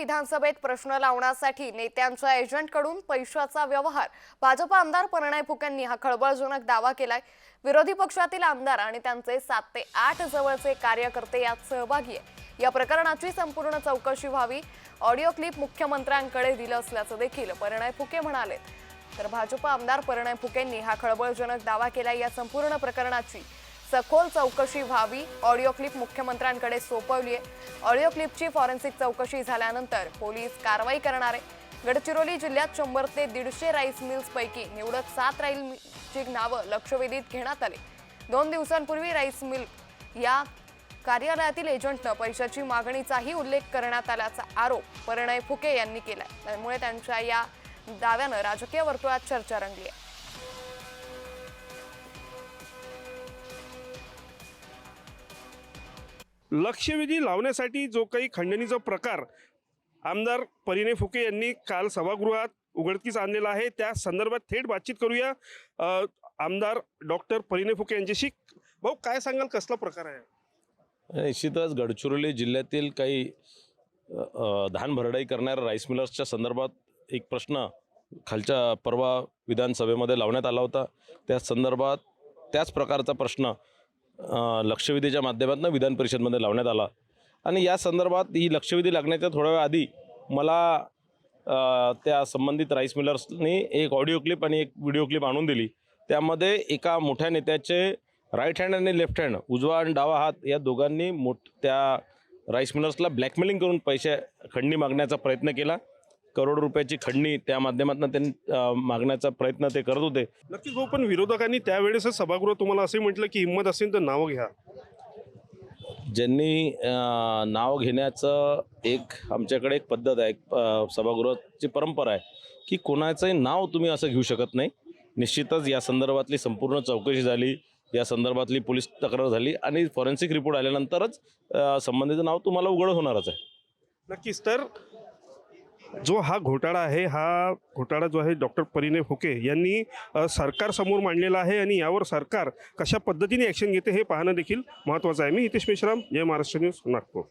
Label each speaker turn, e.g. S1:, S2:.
S1: विधानसभेत प्रश्न लावण्यासाठी नेत्यांच्या एजंटकडून पैशाचा व्यवहार. भाजप आमदार परिणय फुकेंनी हा खळबळजनक दावा केलाय. विरोधी पक्षातील आमदार आणि त्यांचे सात ते आठ जवळचे कार्यकर्ते यात सहभागी आहे या प्रकरणाची संपूर्ण चौकशी व्हावी ऑडिओ क्लिप मुख्यमंत्र्यांकडे दिलं असल्याचं देखील परिणय फुके म्हणाले तर भाजप आमदार परिणय फुकेंनी हा खळबळजनक दावा केला या संपूर्ण प्रकरणाची. सखोल चौकशी व्हावी. ऑडिओ क्लिप मुख्यमंत्र्यांकडे सोपवली आहे ऑडिओ क्लिपची फॉरेन्सिक चौकशी झाल्यानंतर पोलीस कारवाई करणार. आहे गडचिरोली जिल्ह्यात शंभर ते दीडशे राईस मिल्सपैकी निवडक सात राईस नावं लक्षवेधीत घेण्यात आली. दोन दिवसांपूर्वी राईस मिल या कार्यालयातील एजंटनं पैशाची मागणीचाही उल्लेख करण्यात आल्याचा आरोप परिणय फुके यांनी केला त्यामुळे त्यांच्या या दाव्यानं राजकीय वर्तुळात चर्चा रंगली आहे
S2: लक्षवेधी लावण्यासाठी जो काही खंडणीचा प्रकार आमदार परिणय फुके यांनी काल सभागृहात उघडकीस आणलेला आहे त्या संदर्भात थेट बातचीत करूया. आमदार डॉक्टर परिणय फुके यांच्याशी. भाऊ काय सांगाल? कसला प्रकार आहे?
S3: निश्चितच गडचिरोली जिल्ह्यातील काही धान भरडाई करणाऱ्या राईस मिलर्सच्या संदर्भात एक प्रश्न खालच्या परवा विधानसभेमध्ये लावण्यात आला होता. त्या संदर्भात त्याच प्रकारचा प्रश्न लक्षवेधीच्या माध्यमातून विधान परिषदमध्ये लावण्यात आला. आणि या संदर्भात ही लक्षवेधी लागण्याच्या थोड्या वेळ आधी मला त्या संबंधित राईस मिलर्सनी एक ऑडिओ क्लिप आणि एक व्हिडिओ क्लिप आणून दिली. त्यामध्ये एका मोठ्या नेत्याचे राईट हँड आणि लेफ्ट हँड उजवा आणि डावा हात या दोघांनी मोठ त्या राईस मिलर्सला ब्लॅकमेलिंग करून पैसे खंडणी मागण्याचा प्रयत्न केला. करोड रुपयाची खंडणी त्या माध्यमातून त्यांनी मागण्याचा प्रयत्न ते करत होते.
S2: नक्कीच भाऊ पण विरोधकांनी त्यावेळेसच सभागृह तुम्हाला असे म्हटलं की हिंमत असेल तर नावं घ्या.
S3: ज्यांनी नाव घेण्याचं एक आमच्याकडे एक पद्धत आहे एक सभागृहाची परंपरा आहे की कोणाचंही नाव तुम्ही असं घेऊ शकत नाही. निश्चितच या संदर्भातली संपूर्ण चौकशी झाली या संदर्भातली पोलीस तक्रार झाली आणि फॉरेन्सिक रिपोर्ट आल्यानंतरच संबंधित नाव तुम्हाला उघड होणारच आहे.
S2: नक्कीच तर जो हा घोटाळा आहे हा घोटाळा जो आहे डॉक्टर परिणय फुके यांनी सरकारसमोर मांडलेला आहे आणि यावर सरकार कशा पद्धतीने ॲक्शन घेते हे पाहणं देखील महत्त्वाचं आहे. मी हितेश मेश्राम जय महाराष्ट्र न्यूज नागपूर.